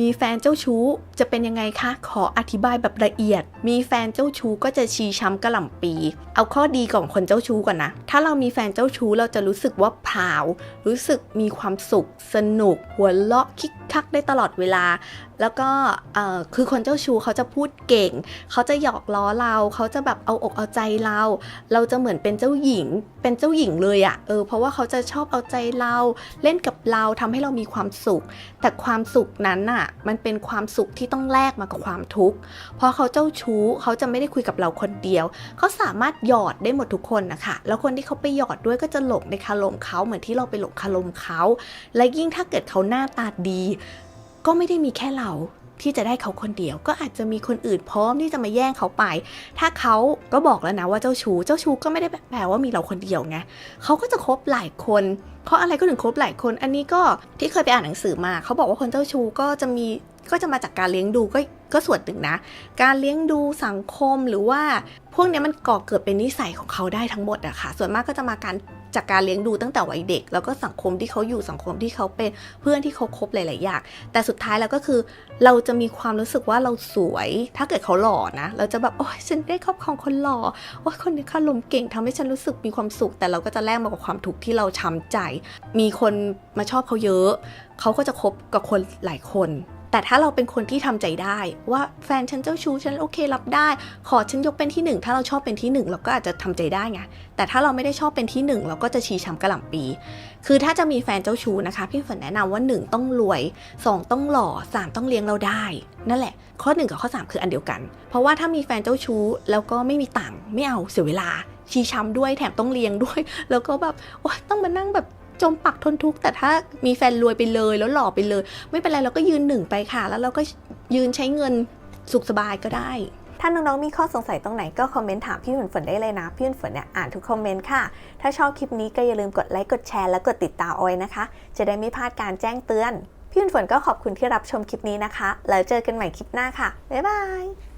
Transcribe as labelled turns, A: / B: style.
A: มีแฟนเจ้าชู้จะเป็นยังไงคะ ขออธิบายแบบละเอียด มีแฟนเจ้าชู้ก็จะชีช้ำกระหล่ำปี เอาข้อดีของคนเจ้าชู้ก่อนนะ ถ้าเรามีแฟนเจ้าชู้เราจะรู้สึกว่าผาว รู้สึกมีความสุข สนุก หัวเราะคิก คักได้ตลอดเวลา แล้วก็คือคนเจ้าชู้เขาจะพูดเก่ง เขาจะหยอกล้อเรา เขาจะแบบเอาอกเอาใจเรา เราจะเหมือนเป็นเจ้าหญิง เป็นเจ้าหญิงเลยอะเออ เพราะว่าเขาจะชอบเอาใจเรา เล่นกับเราทำให้เรามีความสุข แต่ความสุขนั้นน่ะ มันเป็นความสุขที่ต้องแลกมากับความทุกข์ เพราะเขาเจ้าชู้ เขาจะไม่ได้คุยกับเราคนเดียว เขาสามารถหยอดได้หมดทุกคนนะคะ แล้วคนที่เขาไปหยอดด้วยก็จะหลงในคารมเขาเหมือนที่เราไปหลงคารมเขา และยิ่งถ้าเกิดเขาหน้าตาดี ก็ไม่ได้มีแค่เราที่จะได้เขาคนเดียว ก็อาจจะมีคนอื่นพร้อมที่จะมาแย่งเขาไป ถ้าเขาก็บอกแล้วนะว่าเจ้าชู้เจ้าชู้ก็ไม่ได้แปลว่ามีเราคนเดียวไงเขาก็จะคบหลายคน เพราะอะไรก็ถึงคบหลายคน อันนี้ก็ที่เคยไปอ่านหนังสือมา เขาบอกว่าคนเจ้าชู้ก็จะมีก็จะมาจากการเลี้ยงดูก็ ก็ส่วนหนึ่งนะ การเลี้ยงดูสังคมหรือว่าพวกนี้มันก่อเกิดเป็นนิสัยของเขาได้ทั้งหมดอะค่ะ ส่วนมากก็จะมาการจากการเลี้ยงดูตั้งแต่วัยเด็ก แล้วก็สังคมที่เขาอยู่สังคมที่เขาเป็นเพื่อนที่เขาคบหลาย ๆ อย่าง แต่สุดท้ายแล้วก็คือ เราจะมีความรู้สึกว่าเราสวย ถ้าเกิดเขาหล่อนะ เราจะแบบโอ้ยฉันได้ครอบครองคนหล่อโอ้ยคนนี้คารมเก่งทำให้ฉันรู้สึกมีความสุข แต่เราก็จะแลกมากับความทุกข์ที่เราช้ำใจ มีคนมาชอบเขาเยอะ เขาก็จะคบกับคนหลายคน แต่ถ้าเราเป็นคนที่ทำใจได้ ว่าแฟนฉันเจ้าชู้ฉันโอเค รับได้ ขอฉันยกเป็นที่หนึ่งถ้าเราชอบเป็นที่หนึ่งเราก็อาจจะทำใจได้ไงแต่ถ้าเราไม่ได้ชอบเป็นที่หนึ่งเราก็จะชี้ช้ำกระหล่ำปี คือถ้าจะมีแฟนเจ้าชู้นะคะพี่ฝนแนะนำว่า 1 ต้องรวย 2 ต้องหล่อ 3 ต้องเลี้ยงเราได้ นั่นแหละ ข้อ 1 กับข้อ 3 คืออันเดียวกัน เพราะว่าถ้ามีแฟนเจ้าชู้แล้วก็ไม่มีตังค์ไม่เอาเสียเวลาชี้ช้ำด้วยแถมต้องเลี้ยงด้วย แล้วก็แบบต้องมานั่งแบบ จมปักทนทุกข์แต่ถ้ามีแฟนรวยไปเลยแล้วหล่อไปเลย ไม่เป็นไรเราก็ยืนหนึ่งไปค่ะ แล้วเราก็ยืนใช้เงินสุขสบายก็ได้
B: ถ้าน้องๆมีข้อสงสัยตรงไหนก็คอมเมนต์ถามพี่ฝนฝนได้เลยนะ พี่ฝนฝนเนี่ยอ่านทุกคอมเมนต์ค่ะ ถ้าชอบคลิปนี้ก็อย่าลืมกดไลค์กดแชร์และกดติดตามเอาไว้นะคะ จะได้ไม่พลาดการแจ้งเตือน พี่ฝนฝนก็ขอบคุณที่รับชมคลิปนี้นะคะแล้วเจอกันใหม่คลิปหน้าค่ะบ๊ายบาย